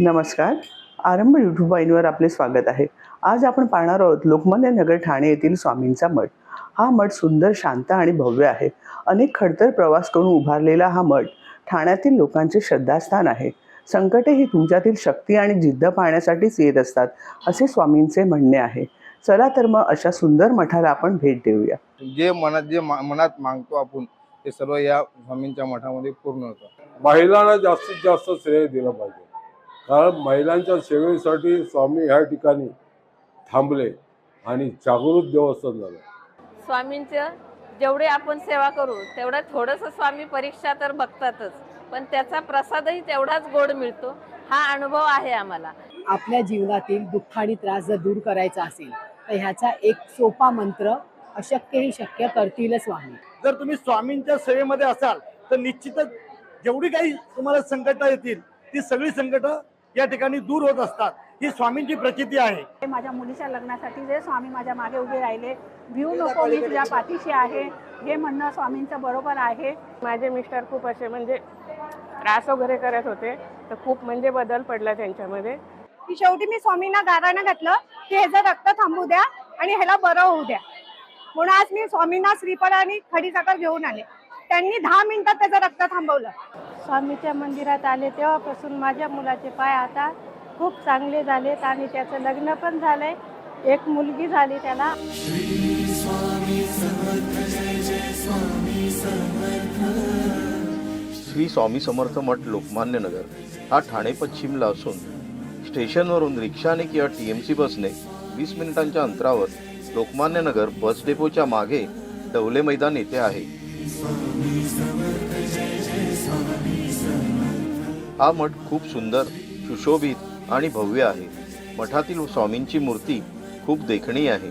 नमस्कार. आरंभ यूट्यूब वाहिनीवर आपले स्वागत आहे. आज आपण पाहणार आहोत लोकमान्य नगर ठाणे येथील स्वामींचा मठ. हा मठ सुंदर शांत आणि भव्य आहे. अनेक खडतर प्रवास करून उभारलेला हा मठ ठाण्यातील लोकांचे श्रद्धास्थान आहे. संकटे ही तुमच्यातील शक्ती आणि जिद्द पाहण्यासाठीच येत असतात असे स्वामींचे म्हणणे आहे. चला तर मग अशा सुंदर मठाला आपण भेट देऊया. जे मनात जे मा- मनात मागतो आपण ते सर्व या स्वामींच्या मठामध्ये पूर्ण होतं. महिलांना जास्तीत जास्त श्रेय दिलं पाहिजे. कारण महिलांच्या सेवेसाठी स्वामी ह्या ठिकाणी थांबले आणि जागृत देवस्थान झालं. स्वामींचं जेवढे आपण सेवा करू तेवढं थोडंसं स्वामी परीक्षा तर बघतातच पण त्याचा प्रसादही तेवढाच गोड मिळतो. हा अनुभव आहे आम्हाला. आपल्या जीवनातील दुःख आणि त्रास जर दूर करायचा असेल तर ह्याचा एक सोपा मंत्र अशक्यही शक्य करतीलच स्वामी. जर तुम्ही स्वामींच्या सेवेमध्ये असाल तर निश्चितच जेवढी काही तुम्हाला संकट येतील ती सगळी संकट या ठिकाणी दूर होत असतात. ही स्वामींची प्रचिती आहे. माझ्या मुलीच्या लग्नासाठी जे स्वामी माझ्या मागे उभे राहिले भिऊ नको मी तुझ्या पाठीशी आहे. हे म्हणणं स्वामींचं बरोबर आहे. माझे मिस्टर खूप असे म्हणजे त्रास वगैरे करत होते तर खूप म्हणजे बदल पडला त्यांच्यामध्ये. की शेवटी मी स्वामींना गाराणं घातलं की ह्याचं रक्त थांबू द्या आणि ह्याला बरं होऊ द्या. म्हणून आज मी स्वामींना श्रीफळ आणि खडी साखर घेऊन आले. त्यांनी दहा मिनिटात त्याचं रक्त थांबवलं. स्वामीच्या मंदिरात आले तेव्हापासून माझ्या मुलाचे पाय आता खूप चांगले झालेत आणि त्याचं लग्न पण झालंय. एक मुलगी झाली त्याला. श्री स्वामी समर्थ मठ लोकमान्य नगर. हा ठाणे पश्चिमला असून स्टेशनवरून रिक्षाने किंवा टी एम सी बसने वीस मिनिटांच्या अंतरावर लोकमान्य नगर बस डेपोच्या मागे डवले मैदान येथे आहे. हा मठ खूप सुंदर सुशोभित आणि भव्य आहे. मठातील स्वामींची मूर्ती खूप देखणी आहे.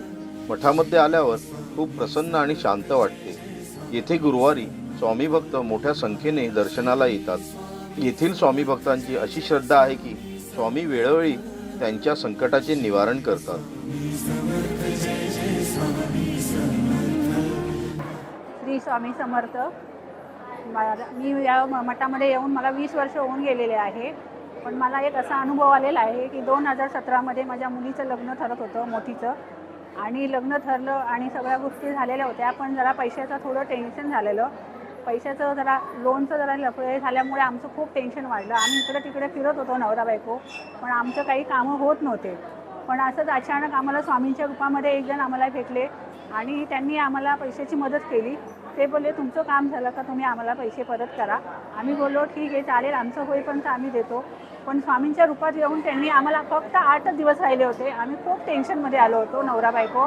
मठामध्ये आल्यावर खूप प्रसन्न आणि शांत वाटते. येथे गुरुवारी स्वामी भक्त मोठ्या संख्येने दर्शनाला येतात. येथील स्वामी भक्तांची अशी श्रद्धा आहे की स्वामी वेळोवेळी त्यांच्या संकटाचे निवारण करतात. श्री स्वामी समर्थ. मी या म- मठामध्ये येऊन मला वीस वर्ष होऊन गेलेले आहे. पण मला एक असा अनुभव आलेला आहे की दोन हजार सतरामध्ये माझ्या मुलीचं लग्न ठरत होतं मोठीचं. आणि लग्न ठरलं आणि सगळ्या गोष्टी झालेल्या होत्या पण जरा पैशाचं थोडं टेन्शन झालेलं. पैशाचं जरा लोनचं जरा लफडे झाल्यामुळे आमचं खूप टेन्शन वाढलं. आम्ही इकडे तिकडे फिरत होतो नवरा बायको पण आमचं काही कामं होत नव्हते. पण असंच अचानक आम्हाला स्वामींच्या रूपामध्ये एक जण आम्हाला भेटले आणि त्यांनी आम्हाला पैशाची मदत केली. ते बोलले तुमचं काम झालं का? तुम्ही आम्हाला पैसे परत करा. आम्ही बोललो ठीक आहे चालेल आमचं होईपर्यंत आम्ही देतो. पण स्वामींच्या रूपात येऊन त्यांनी आम्हाला फक्त आठच दिवस राहिले होते. आम्ही खूप टेन्शनमध्ये आलो होतो नवरा बायको.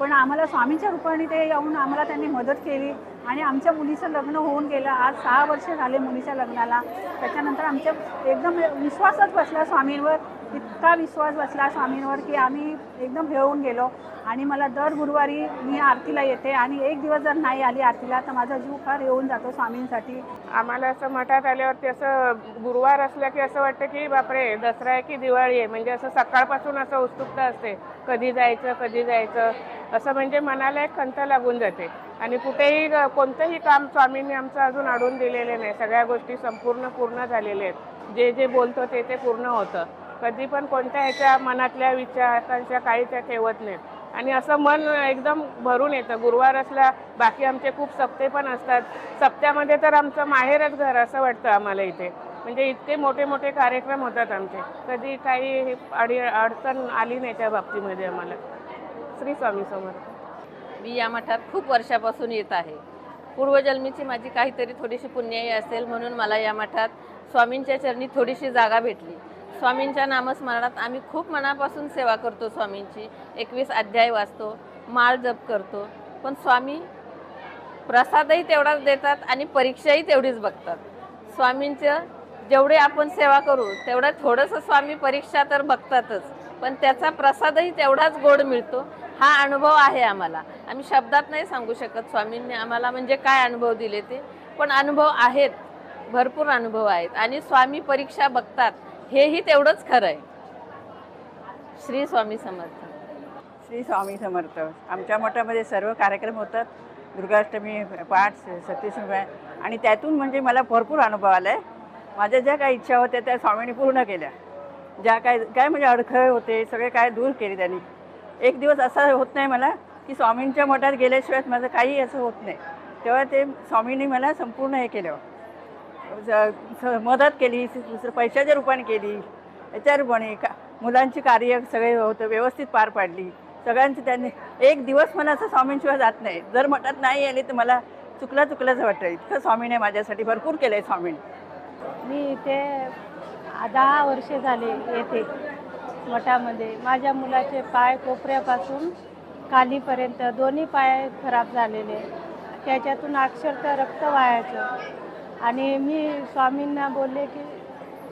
पण आम्हाला स्वामींच्या रूपाने ते येऊन आम्हाला त्यांनी मदत केली. आणि आमच्या मुलीचं लग्न होऊन गेलं. आज सहा वर्ष झाले मुलीच्या लग्नाला. त्याच्यानंतर आमच्या एकदम विश्वासच बसला स्वामींवर. इतका विश्वास बसला स्वामींवर की आम्ही एकदम भेळून गेलो. आणि मला दर गुरुवारी मी आरतीला येते आणि एक दिवस जर नाही आली आरतीला तर माझा जीव फार येऊन जातो स्वामींसाठी. आम्हाला असं मठात आल्यावरती असं गुरुवार असलं की असं वाटतं की बापरे दसरा आहे की दिवाळी आहे. म्हणजे असं सकाळपासून असं उत्सुकता असते. कधी जायचं कधी जायचं असं म्हणजे मनाला एक खंत लागून जाते. आणि कुठेही ग- कोणतंही काम स्वामींनी आमचं अजून अडून दिलेले नाही. सगळ्या गोष्टी संपूर्ण पूर्ण झालेल्या आहेत. जे जे बोलतो ते ते पूर्ण होतं. कधी पण कोणत्या ह्याच्या मनातल्या विचारांच्या काही त्या ठेवत नाहीत. आणि असं मन एकदम भरून येतं. गुरुवार असला बाकी आमचे खूप सप्ते पण असतात. सप्त्यामध्ये तर आमचं माहेरच घर असं वाटतं आम्हाला इथे. म्हणजे इतके मोठे मोठे कार्यक्रम होतात आमचे. कधी काही अडी अडचण आली नाही त्या बाबतीमध्ये आम्हाला. श्री स्वामी समर्थ. मी या मठात खूप वर्षापासून येत आहे. पूर्वजन्मीची माझी काहीतरी थोडीशी पुण्याई असेल म्हणून मला या मठात स्वामींच्या चरणी थोडीशी जागा भेटली. स्वामींच्या नामस्मरणात आम्ही खूप मनापासून सेवा करतो स्वामींची. एकवीस अध्याय वाचतो माळ जप करतो. पण स्वामी प्रसादही तेवढाच देतात आणि परीक्षाही तेवढीच बघतात. स्वामींचं जेवढे आपण सेवा करू तेवढं थोडंसं स्वामी परीक्षा तर बघतातच. पण त्याचा प्रसादही तेवढाच गोड मिळतो. हा अनुभव आहे आम्हाला. आम्ही शब्दात नाही सांगू शकत स्वामींनी आम्हाला म्हणजे काय अनुभव दिले ते. पण अनुभव आहेत. भरपूर अनुभव आहेत. आणि स्वामी परीक्षा बघतात. हेही तेवढंच खरं आहे. श्री स्वामी समर्थ. श्री स्वामी समर्थ. आमच्या मठामध्ये सर्व कार्यक्रम होतात. दुर्गाष्टमी पाठ सतीश आणि त्यातून म्हणजे मला भरपूर अनुभव आला आहे माझ्या ज्या काही इच्छा होत्या त्या स्वामींनी पूर्ण केल्या. ज्या काय काय म्हणजे अडखळे होते सगळे काय दूर केले त्यांनी. एक दिवस असा होत नाही मला की स्वामींच्या मठात गेल्याशिवाय माझं काही असं होत नाही. तेव्हा ते स्वामींनी मला संपूर्ण हे केलं. ज- मदत केली दुसरं पैशाच्या रूपाने केली. याच्या रूपाने का मुलांची कार्य सगळे होतं व्यवस्थित पार पाडली. सगळ्यांची त्यांनी एक दिवस मला असं स्वामींशिवाय जात नाही. जर मठात नाही आली तर मला चुकलं चुकलंच वाटतं. इतकं स्वामीने माझ्यासाठी भरपूर केलं आहे स्वामीने. मी इथे दहा वर्षे झाले येते मठामध्ये. माझ्या मुलाचे पाय कोपऱ्यापासून खालीपर्यंत दोन्ही पाय खराब झालेले. त्याच्यातून अक्षरशः रक्त वाहायचं. आणि मी स्वामींना बोलले की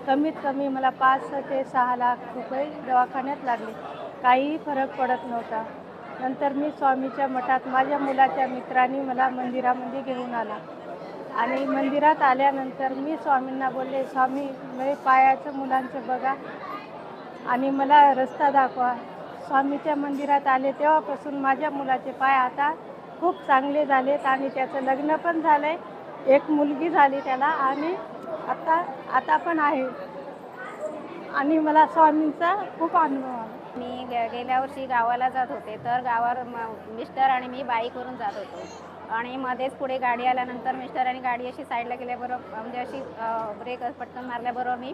कमीत कमी मला पाच ते सहा लाख रुपये दवाखान्यात लागले. काहीही फरक पडत नव्हता. नंतर मी स्वामीच्या मठात माझ्या मुलाच्या मित्रांनी मला मंदिरामध्ये घेऊन आला. आणि मंदिरात आल्यानंतर मी स्वामींना बोलले स्वामी मी पायाचं मुलांचं बघा आणि मला रस्ता दाखवा. स्वामीच्या मंदिरात आले. तेव्हापासून माझ्या मुलाचे पाय आता खूप चांगले झालेत आणि त्याचं लग्न पण झालं आहे एक मुलगी झाली त्याला आणि आता आता पण आहे. आणि मला स्वामींचा खूप अनुभव आला. मी गे- गेल्या वर्षी गावाला जात होते तर गावावर म- मिस्टर आणि मी बाईकवरून जात होतो. आणि मध्येच पुढे गाडी आल्यानंतर मिस्टरांनी गाडी अशी साईडला गेल्याबरोबर म्हणजे अशी ब्रेक पटकन मारल्याबरोबर मी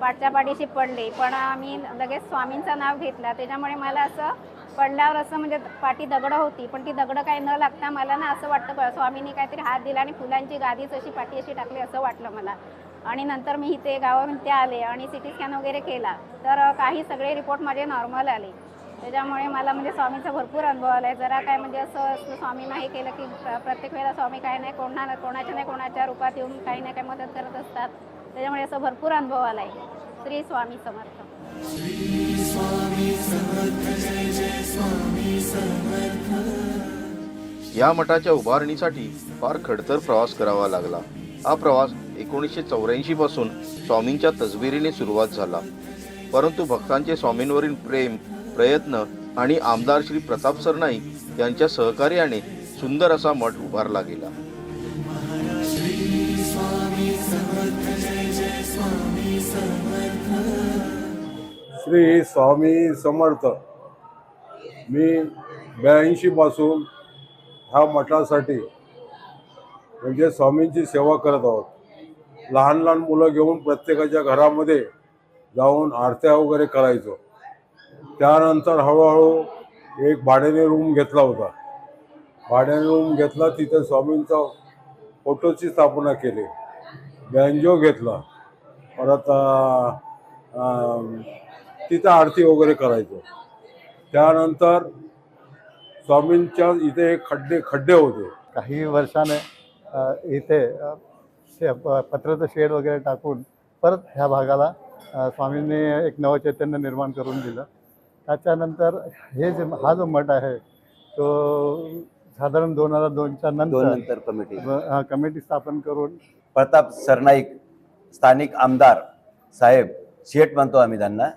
पाठच्या पाठीशी पडले. पण मी लगेच स्वामींचं नाव घेतलं. त्याच्यामुळे मला असं पडल्यावर असं म्हणजे पाठी दगडं होती पण ती दगडं काही न लागता मला ना असं वाटतं ब- स्वामींनी काहीतरी हात दिला आणि फुलांची गादीच अशी पाठी अशी टाकली असं वाटलं मला. आणि नंतर मी इथे गावावरून ते आले आणि सी टी स्कॅन वगैरे केला. तर काही सगळे रिपोर्ट माझे नॉर्मल आले. त्याच्यामुळे मला म्हणजे स्वामीचा भरपूर अनुभव आला आहे जरा काय म्हणजे असं असं स्वामींना हे केलं की प्र- प्रत्येक वेळेला स्वामी काही नाही कोणा कोणाच्या नाही कोणाच्या रूपात येऊन काही ना काही मदत करत असतात. त्याच्यामुळे असं भरपूर अनुभव आला आहे श्री स्वामी समर्थ या मठाच्या उभारणीसाठी फार खडतर प्रवास करावा लागला. हा प्रवास एकोणीसशे चौऱ्याऐंशी पासून स्वामींच्या तसबिरीने सुरुवात झाला. परंतु भक्तांचे स्वामींवरील प्रेम प्रयत्न आणि आमदार श्री प्रताप सरनाईक यांच्या सहकार्याने सुंदर असा मठ उभारला गेला. श्री स्वामी समर्थ. मी ब्याऐंशी पासून ह्या मठासाठी म्हणजे स्वामींची सेवा करत आहोत. लहान लहान मुलं घेऊन प्रत्येकाच्या घरामध्ये जाऊन आरत्या वगैरे करायचो. त्यानंतर हळूहळू एक भाड्याने रूम घेतला होता. भाड्याने रूम घेतला तिथे स्वामींचा फोटोची स्थापना केली. बँजो घेतला. परत तिथं आरती वगैरे करायचो. त्यानंतर स्वामींच्या इथे एक खड्डे खड्डे होते. काही वर्षाने इथे शे पत्र्याचं शेड वगैरे टाकून परत ह्या भागाला स्वामींनी एक नवचैतन्य निर्माण करून दिलं. त्याच्यानंतर हे जे हा जो मठ आहे तो साधारण दोन हजार दोनच्या दोन नंतर नंतर कमिटी कमिटी स्थापन करून प्रताप सरनाईक स्थानिक आमदार साहेब शेठ म्हणतो आम्ही त्यांना.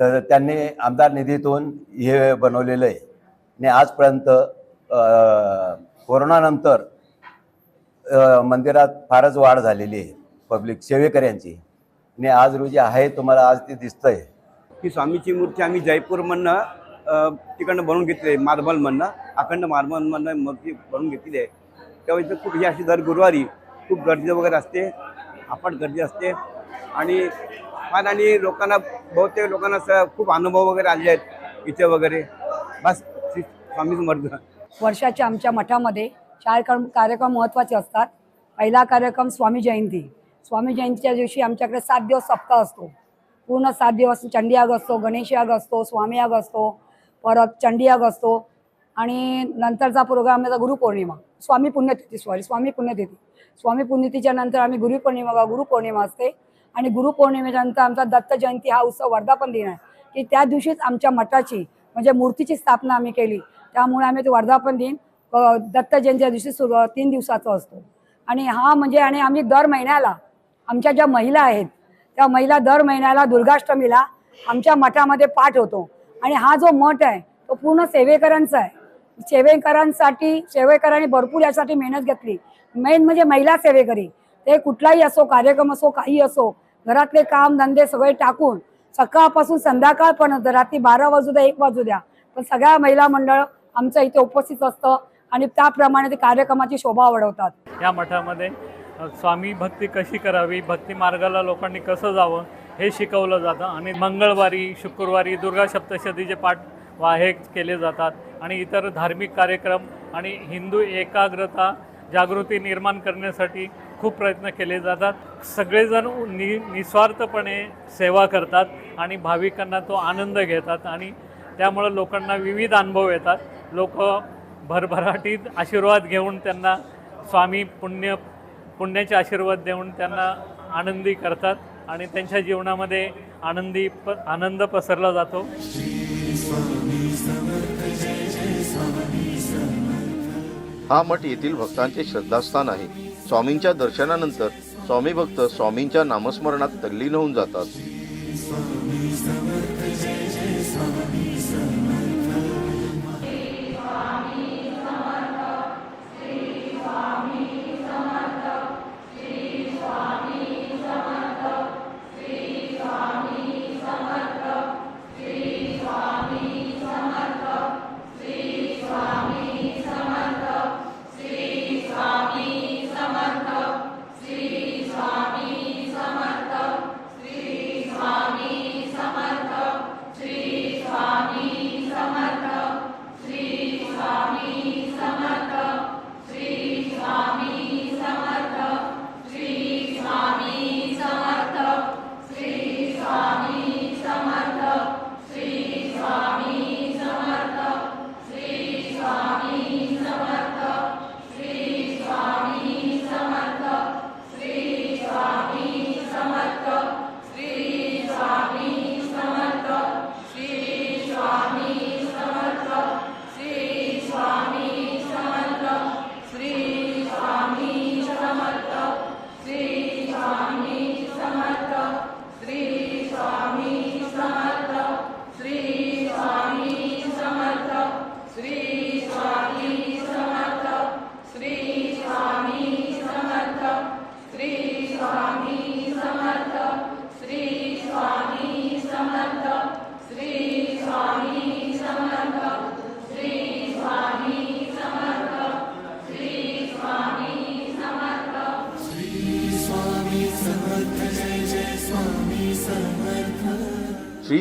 तर त्यांनी आमदार निधीतून हे बनवलेलं आहे. आणि आजपर्यंत अ, कोरोनानंतर अ, मंदिरात फारच वाढ झालेली आहे. पब्लिक सेवेकऱ्यांची. आणि आज रोजी आहे तुम्हाला आज ते दिसतंय. ही स्वामीची मूर्ती आम्ही जयपूरमधनं तिकडनं बनवून घेतली आहे मार्बलमधनं अखंड मार्बलमधनं मूर्ती बनवून घेतलेली आहे. त्यावेळी तर खूप ही अशी दर गुरुवारी खूप गर्दी वगैरे असते आपण गर्दी असते. आणि फार आणि लोकांना बहुतेक लोकांना स- खूप अनुभव वगैरे आले आहेत इथे वगैरे. बस स्वामीचं स्वामी समर्थ वर्षाच्या आमच्या मठामध्ये चार कार्यक्रम महत्त्वाचे असतात. पहिला कार्यक्रम स्वामी जयंती. स्वामी जयंतीच्या दिवशी आमच्याकडे सात दिवस सप्ताह असतो. पूर्ण सात दिवस चंडीयाग असतो गणेशयाग असतो स्वामीयाग असतो परत चंडीयाग असतो आणि नंतरचा प्रोग्राम आहे गुरुपौर्णिमा. स्वामी पुण्यतिथी सॉरी स्वामी पुण्यतिथी. स्वामी पुण्यतिथीच्या नंतर आम्ही गुरुपौर्णिमा गुरुपौर्णिमा असते. आणि गुरुपौर्णिमेच्या नंतर आमचा दत्त जयंती हा उत्सव वर्धापन दिन आहे. की त्या दिवशीच आमच्या मठाची म्हणजे मूर्तीची स्थापना आम्ही केली. त्यामुळे आम्ही ते वर्धापन दिन दत्त जयंतीच्या दिवशी सुरू तीन दिवसाचा असतो. आणि हा म्हणजे आणि आम्ही दर महिन्याला आमच्या ज्या महिला आहेत त्या महिला दर महिन्याला दुर्गाष्टमीला आमच्या मठामध्ये पाठ होतो. आणि हा जो मठ आहे तो पूर्ण सेवेकरांचा आहे. सेवेकरांसाठी सेवेकरांनी भरपूर यासाठी मेहनत घेतली. मेन म्हणजे महिला सेवेकरी. ते कुठलाही असो कार्यक्रम असो काही असो घरातले काम धंदे सगळे टाकून सकाळपासून संध्याकाळपर्यंत रात्री बारा वाजू द्या एक वाजू द्या. पण सगळ्या महिला मंडळ आमच्या इथे उपस्थित असतं आणि त्याप्रमाणे ते कार्यक्रमाची शोभा वाढवतात. या मठामध्ये स्वामी भक्ती कशी करावी भक्ती मार्गाला लोकांनी कसं जावं हे शिकवलं जातं. आणि मंगळवारी शुक्रवारी दुर्गा सप्तशतीचे पाठ वा हे केले जातात. आणि इतर धार्मिक कार्यक्रम आणि हिंदू एकाग्रता जागृती निर्माण करण्यासाठी खूप प्रयत्न केले जातात. सगळेजण नि निस्वार्थपणे सेवा करतात आणि भाविकांना तो आनंद घेतात. आणि त्यामुळं लोकांना विविध अनुभव येतात. लोक भरभराटीत आशीर्वाद घेऊन त्यांना स्वामी पुण्य पुण्याचे आशीर्वाद देऊन त्यांना आनंदी करतात आणि त्यांच्या जीवनामध्ये आनंदी प आनंद पसरला जातो. हा मठ येथील भक्तांचे श्रद्धास्थान आहे. स्वामींच्या दर्शनानंतर स्वामी भक्त स्वामींच्या नामस्मरणात तल्लीन होऊन जातात.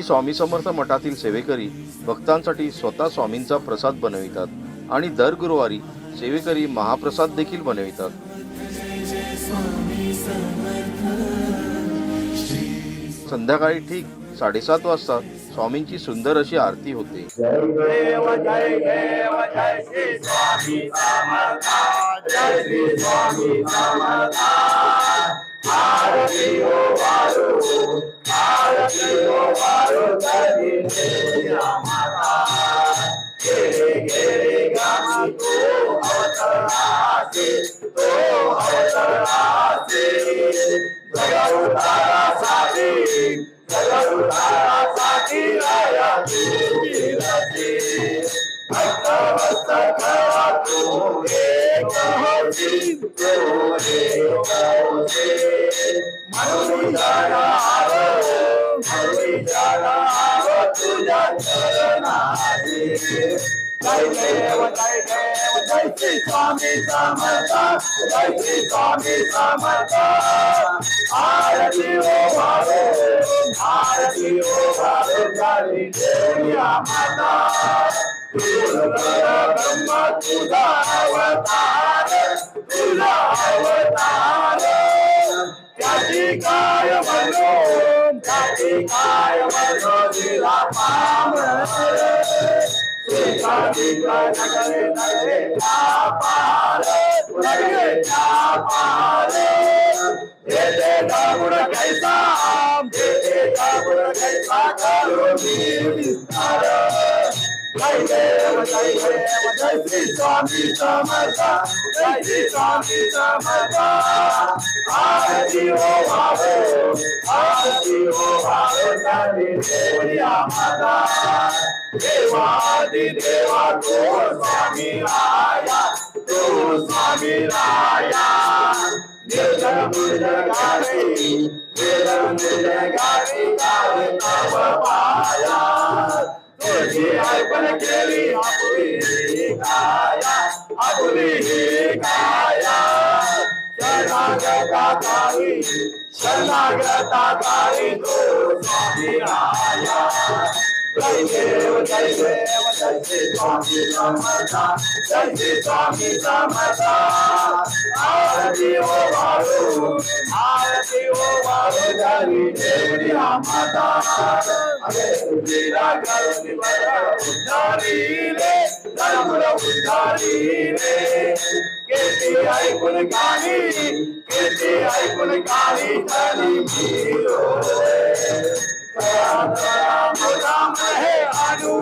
श्री स्वामी समर्थ मठातील सेवेकरी भक्तांसाठी स्वतः स्वामींचा प्रसाद बनवितात आणि दर गुरुवारी सेवेकरी महाप्रसाद देखील बनवितात. संध्याकाळी ठीक साडेसात वाजता स्वामींची सुंदर अशी आरती होते. स्वामी समर्थ जय श्री स्वामी समर्थ आरती हो वारु आरती जय देव जय देव जय श्री स्वामी समर्थ जय श्री स्वामी समर्थ आरती हो भावे आरती हो भावे देविया माता ब्रह्म तुझा अवतार तुझा अवतार कैसा येते दागुड कैसा करू मी विस्तार जय श्री स्वामी समर्थ जय श्री स्वामी समर्थ आरती हो भावे आरती हो भावे करी देवरिया माता देवादि देवा तू स्वामी राया तू स्वामी राया निर्जन निर्जन गावी निर्जन निर्जन गावी गावे पण केली आपुली काया आपुली ही काया शरणागता काळी शरणागता काळी तो स्वामी राया जय देव जय देव जय श्री स्वामी समर्था जय श्री स्वामी समर्था आरती ओ वाळू आरती ओ वाळू धरी देवरी माता अरे तुझीला करुणी बर उद्धारी रे धर्मुल उद्धारी रे केती ऐकून गाणी केती ऐकून गाणी झाली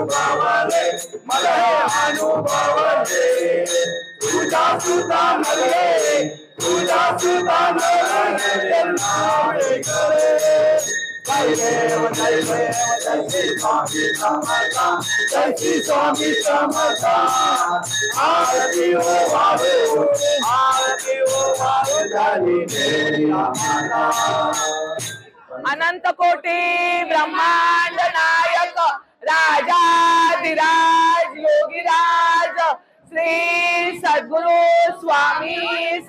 अनुभवले मला अनुभवले तुझा सुद्धा नले तुझा सुद्धा नले नाव करे. जय देव जय देव जय स्वामी समता जय स्वामी आरती हो ओ वाळू आरती ओ वाळू झाली देवी अनंत कोटी ब्रह्मांड नायक राजाधिराज योगीराज श्री सद्गुरु स्वामी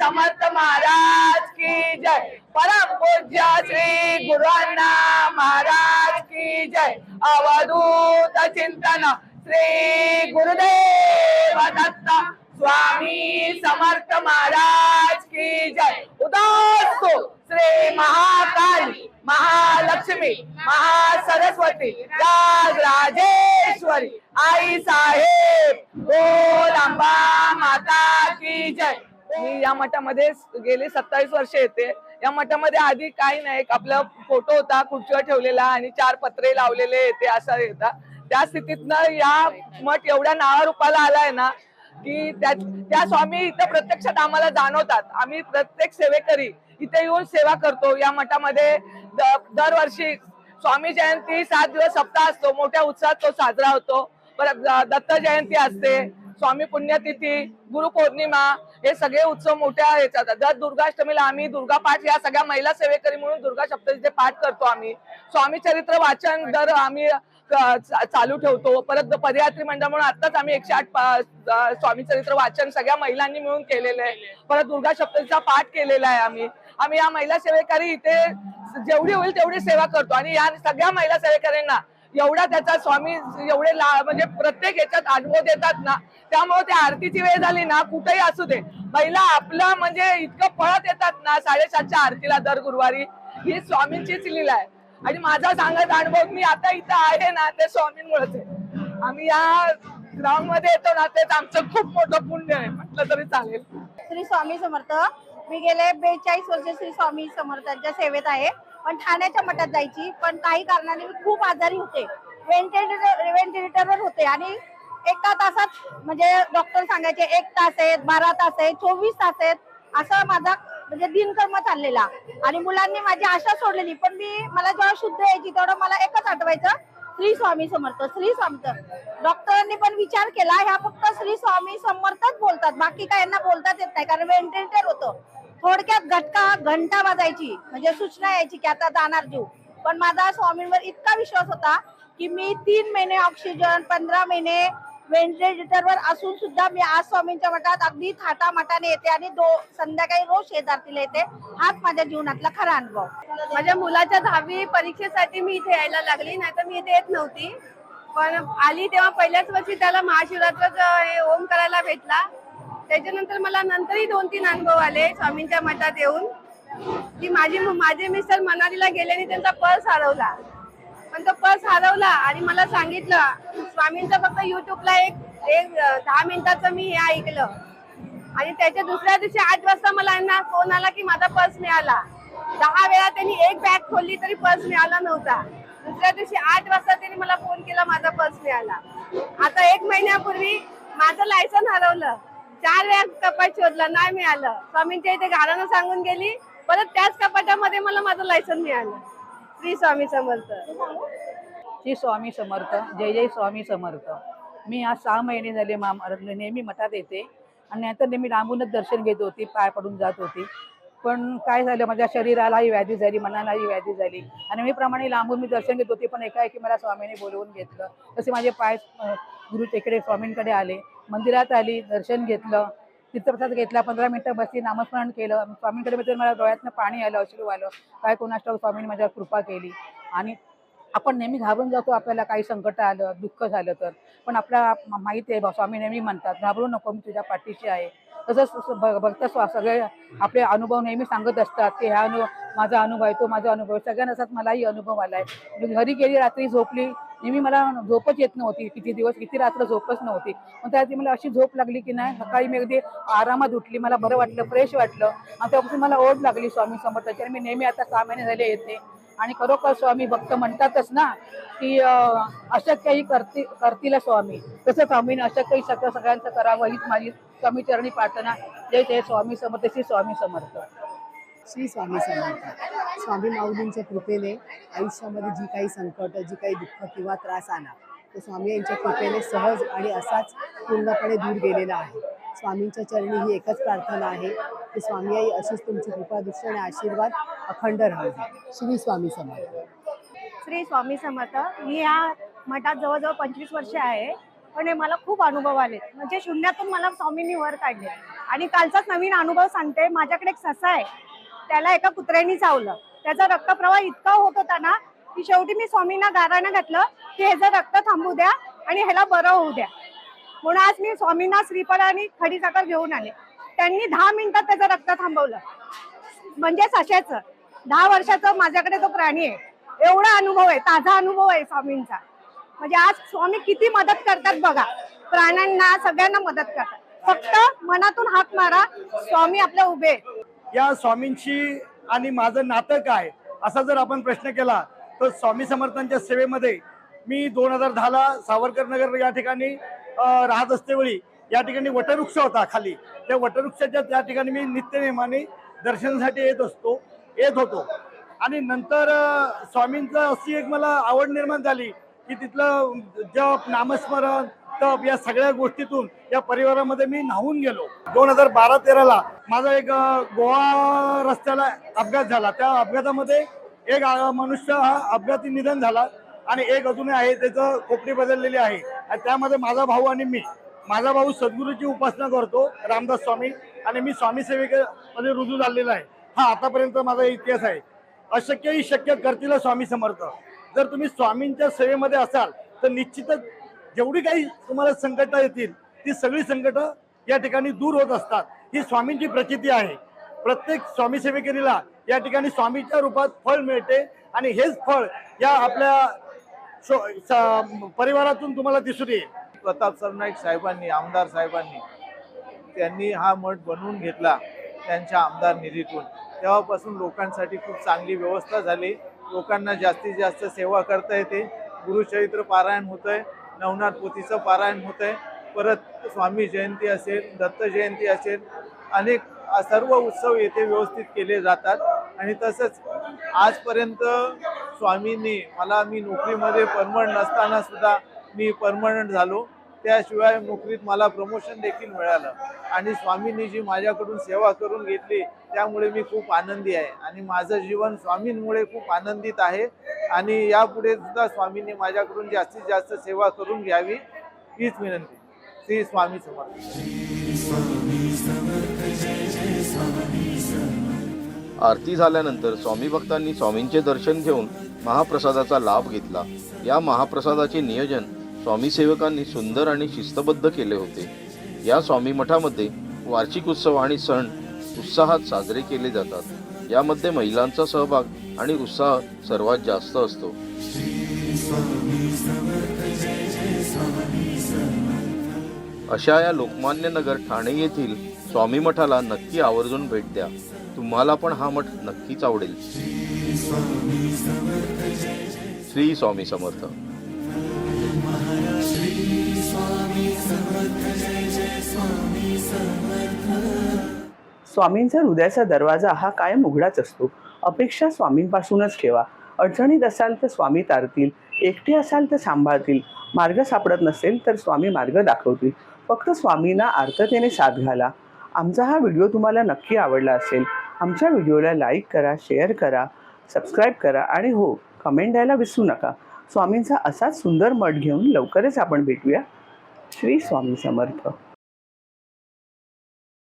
समर्थ महाराज की जय. परम पूज्य श्री गुरुअण्णा महाराज की जय. अवधूत चिंतन श्री गुरुदेव दत्त स्वामी समर्थ महाराज की जय. उदास हो, श्री महाकाली. महालक्ष्मी महासरस्वती राज राजेश्वरी आई साहेब बोल अंबा माता की जय. मी या मठामध्ये गेली सत्तावीस वर्ष येते. या मठामध्ये आधी काही नाही आपला फोटो होता खुर्चीवर ठेवलेला आणि चार पत्रे लावलेले येते असं होता त्या स्थितीतनं या मठ एवढ्या नावारूपाला आलाय ना की त्या त्या स्वामी इथं प्रत्यक्षात आम्हाला जाणवतात. आम्ही प्रत्येक सेवेकरी इथे येऊन सेवा करतो. या मठामध्ये दरवर्षी स्वामी जयंती सात दिवस सप्ताह असतो. मोठ्या उत्साहात तो साजरा होतो. परत दत्त जयंती असते. स्वामी पुण्यतिथी गुरुपौर्णिमा हे सगळे उत्सव मोठ्या याच्यात दर दुर्गाष्टमीला आम्ही दुर्गा पाठ या सगळ्या महिला सेवेकरी म्हणून दुर्गा सप्तमीचे पाठ करतो आम्ही. स्वामी चरित्र वाचन दर आम्ही चालू ठेवतो. परत पदयात्री मंडळ म्हणून आताच आम्ही एकशे आठ स्वामी चरित्र वाचन सगळ्या महिलांनी मिळून केलेलं आहे. परत दुर्गा सप्तमीचा पाठ केलेला आहे आम्ही. आम्ही या महिला सेवेकरी इथे जेवढी होईल तेवढी सेवा करतो. आणि या सगळ्या महिला सेवेकऱ्यांना एवढा त्याचा स्वामी एवढे म्हणजे प्रत्येक याच्यात अनुभव देतात ना त्यामुळे त्या आरतीची वेळ झाली ना कुठेही असू दे. महिला आपला म्हणजे इतकं पळत येतात ना साडेसातच्या आरतीला दर गुरुवारी. ही स्वामींचीच लीला आहे. आणि माझा सांगत अनुभव मी आता इथं आहे ना ते स्वामींमुळेच आहे. आम्ही या ग्राउंडमध्ये येतो ना तेच आमचं खूप मोठं पुण्य आहे. म्हटलं तरी चालेल. श्री स्वामी समर्थ. मी गेले बेचाळीस वर्ष श्री स्वामी समर्थांच्या सेवेत आहे. पण ठाण्याच्या मठात जायची. पण काही कारणाने मी खूप आजारी होते. व्हेंटिलेटर व्हेंटिलेटरवर होते. आणि एका तासात म्हणजे डॉक्टर सांगायचे एक तास आहेत बारा तास आहेत चोवीस तास आहेत. असं माझा म्हणजे दिनकर्म चाललेला. आणि मुलांनी माझी आशा सोडलेली. पण मी मला जेव्हा शुद्ध यायची तेवढं मला एकच आठवायचं श्री स्वामी समर्थ श्री समर्थ. डॉक्टरांनी पण विचार केला ह्या फक्त श्री स्वामी समर्थच बोलतात. बाकी काय यांना बोलताच येत नाही कारण व्हेंटिलेटर होतं. थोडक्यात घटका घंटा वाजायची म्हणजे सूचना यायची की आता जाणार जीव. पण माझा स्वामींवर इतका विश्वास होता की मी तीन महिने ऑक्सिजन पंधरा महिने व्हेंटिलेटरवर असून सुद्धा मी आज स्वामींच्या मठात अगदी थाटामाटाने येते आणि दो संध्याकाळी रोज शेजारतीला येते. हाच माझ्या जीवनातला खरा अनुभव. माझ्या मुलाच्या दहावी परीक्षेसाठी मी इथे यायला लागली नाही तर मी इथे येत नव्हती. पण आली तेव्हा पहिल्याच वर्षी त्याला महाशिवरात्राचा हे ओम करायला भेटला. त्याच्यानंतर मला नंतरही दोन तीन अनुभव आले स्वामींच्या मठात येऊन. की माझी माझे मिस्टर मनालीला गेल्याने त्यांचा पर्स हरवला. पण तो पर्स हरवला आणि मला सांगितलं स्वामींचं फक्त युट्यूबला एक एक दहा मिनिटाचं मी हे ऐकलं. आणि त्याच्या दुसऱ्या दिवशी आठ वाजता मला यांना फोन आला की माझा पर्स मिळाला. दहा वेळा त्यांनी एक बॅग खोलली तरी पर्स मिळाला नव्हता. दुसऱ्या दिवशी आठ वाजता त्यांनी मला फोन केला माझा पर्स मिळाला. आता एक महिन्यापूर्वी माझं लायसन हरवलं. चार वेळा कपाट शोधला नाही मिळालं. स्वामींच्या इथे गाण्यानं सांगून गेली परत त्याच कपाटामध्ये मला माझं लायसन मिळालं. श्री स्वामी समर्थ. श्री स्वामी समर्थ जय जय स्वामी समर्थ. मी आज सहा महिने झाले मा नेहमी मठात येते. आणि नंतर नेहमी लांबूनच दर्शन घेत होती पाय पडून जात होती. पण काय झालं माझ्या शरीरालाही व्याधी झाली मनालाही व्याधी झाली. आणि मी प्रमाणे लांबून मी दर्शन घेत होते पण एकाएकी मला स्वामींनी बोलवून घेतलं. तसे माझे पाय गुरु इकडे स्वामींकडे आले. मंदिरात आली दर्शन घेतलं तीर्थप्रसाद घेतला पंधरा मिनटं बसली नामस्मरण केलं. स्वामींकडे बद्दल मला डोळ्यातनं पाणी आलं अश्रू आलं. काय कोणाष्टाव स्वामींनी माझ्यावर कृपा केली. आणि आपण नेहमी घाबरून जातो आपल्याला काही संकट आलं दुःख झालं तर. पण आपल्या माहिती आहे बा स्वामी नेहमी म्हणतात घाबरू नको मी तुझ्या पाठीशी आहे. तसंच भ- भक्त स्वा- सगळे आपले अनुभव नेहमी सांगत असतात की ह्या अनुभव माझा अनुभव आहे तो माझा अनुभव सगळ्यांना असतात मलाही अनुभव आला आहे घरी गेली रात्री झोपली नेहमी मला झोपच येत नव्हती किती दिवस किती रात्र झोपच नव्हती. मग त्यासाठी मला अशी झोप लागली की नाही सकाळी मी अगदी आरामात उठली मला बरं वाटलं फ्रेश वाटलं. आणि त्यापासून मला ओढ लागली स्वामी समर्थाची आणि मी नेहमी आता सहा महिने झाले येते आणि खरोखर स्वामी भक्त म्हणतातच ना की अं, अशक्यही करती करतील स्वामी. तसं स्वामीने अशक्यही सगळं सगळ्यांचं करावं हीच माझी स्वामी चरणी प्रार्थना. जय जय स्वामी समर्थ श्री स्वामी समर्थ. श्री स्वामी समर्थ. स्वामी माऊलींच्या कृपेने आयुष्यामध्ये जी काही संकट जी काही दुःख किंवा त्रास आला तो स्वामी यांच्या कृपेने सहज आणि असाच पूर्णपणे दूर गेलेला आहे. स्वामींच्या चरणी ही एकच प्रार्थना आहे की स्वामी आई अशीच तुमची कृपा दृष्टी आणि आशीर्वाद अखंड राहू श्री स्वामी समर्थ. श्री स्वामी समर्थ मी या मठात जवळजवळ पंचवीस वर्ष आहे पण हे मला खूप अनुभव आले. म्हणजे शून्यातून मला स्वामींनी वर काढले. आणि कालचाच नवीन अनुभव सांगते. माझ्याकडे एक ससा आहे. त्याला एका कुत्र्यानी चावलं. त्याचा रक्तप्रवाह इतका होत होता ना की शेवटी मी स्वामींना गारानं घातलं की ह्याचं रक्त थांबू द्या आणि ह्याला बरं होऊ द्या. म्हणून आज मी स्वामींना श्रीफळ आणि खडीसाखर घेऊन आले. त्यांनी दहा मिनिटात त्याचं रक्त थांबवलं. म्हणजे सशाचं. दहा वर्षाचा माझ्याकडे तो प्राणी आहे. एवढा अनुभव आहे ताजा अनुभव आहे स्वामींचा. म्हणजे आज स्वामी किती मदत करतात बघा. प्राण्यांना सगळ्यांना मदत करतात. फक्त मनातून हात मारा स्वामी आपल्या उभे आहेत. या स्वामींची आणि माझं नातं काय असा जर आपण प्रश्न केला तर स्वामी समर्थांच्या सेवेमध्ये मी दोन हजार दहाला सावरकर नगर या ठिकाणी राहत असतेवेळी या ठिकाणी वटवृक्ष होता खाली. त्या वटवृक्षाच्या त्या ठिकाणी मी नित्यनेमाने दर्शनासाठी येत असतो येत होतो. आणि नंतर स्वामींचं अशी एक मला आवड निर्माण झाली की तिथलं जप नामस्मरण तप या सगळ्या गोष्टीतून या परिवारामध्ये मी न्हावून गेलो. दोन हजार बारा तेराला माझा एक गोवा रस्त्याला अपघात झाला. त्या अपघातामध्ये एक मनुष्य हा अपघाती निधन झाला आणि एक अजूनही आहे त्याचं खोपडी बदललेली आहे. आणि त्यामध्ये माझा भाऊ आणि मी. माझा भाऊ सद्गुरूची उपासना करतो रामदास स्वामी आणि मी स्वामी सेवेमध्ये रुजू झालेला आहे. हा आतापर्यंत माझा इतिहास आहे. अशक्यही शक्य करतील स्वामी समर्थ. जर तुम्ही स्वामींच्या सेवेमध्ये असाल तर निश्चितच जेवढी काही तुम्हाला संकट येतील ती सगळी संकट या ठिकाणी दूर होत असतात. ही स्वामींची प्रचिती आहे. प्रत्येक स्वामी सेवेकरीला या ठिकाणी स्वामीच्या रूपात फळ मिळते आणि हेच फळ या आपल्या स- परिवारातून तुम्हाला दिसून येईल. प्रताप सरनाईक साहेबांनी आमदार साहेबांनी त्यांनी हा मठ बनवून घेतला त्यांच्या आमदार निधीतून. तेव्हापासून लोकांसाठी खूप चांगली व्यवस्था झाली. लोकांना जास्तीत जास्त सेवा करता येते. गुरुचरित्र पारायण होतंय. आहे नवनाथ पोथीचं पारायण होत आहे परत स्वामी जयंती असेल दत्त जयंती असेल अनेक सर्व उत्सव येथे व्यवस्थित केले जातात. आणि तसंच आजपर्यंत स्वामींनी मला मी नोकरीमध्ये परमनंट नसताना सुद्धा मी परमनंट झालो. त्याशिवाय नोकरीत मला प्रमोशन देखील मिळालं. आणि स्वामींनी जी माझ्याकडून सेवा करून घेतली त्यामुळे मी खूप आनंदी आहे. आणि माझं जीवन स्वामींमुळे खूप आनंदित आहे. आणि यापुढे सुद्धा स्वामींनी माझ्याकडून जास्तीत जास्त सेवा करून घ्यावी हीच विनंती. श्री स्वामी समर्थ. आरती झाल्यानंतर स्वामी भक्तांनी स्वामींचे दर्शन घेऊन महाप्रसादाचा लाभ घेतला. या महाप्रसादाचे नियोजन स्वामीसेवकांनी सुंदर आणि शिस्तबद्ध केले होते. या स्वामी मठामध्ये वार्षिक उत्सव आणि सण उत्साहात साजरे केले जातात. यामध्ये महिलांचा सहभाग आणि उत्साह सर्वात जास्त असतो. अशा या लोकमान्य नगर ठाणे येथील स्वामी मठाला नक्की आवर्जून भेट द्या. तुम्हाला पण हा मठ नक्कीच आवडेल. श्री स्वामी समर्थ. स्वामींचा हृदयाचा दरवाजा हा कायम उघडाच असतो. अपेक्षा स्वामींपासूनच ठेवा. अडचणीत असाल तर स्वामी तारतील एकटे असाल तर सांभाळतील. मार्ग सापडत नसेल तर स्वामी मार्ग दाखवतील. फक्त स्वामींना आर्ततेने साथ घाला. आमचा हा व्हिडिओ तुम्हाला नक्की आवडला असेल आमच्या व्हिडिओला लाईक करा शेअर करा सबस्क्राईब करा आणि हो कमेंट द्यायला विसरू नका. स्वामींचा असाच सुंदर मठ घेऊन लवकरच आपण भेटूया. श्री स्वामी समर्थ.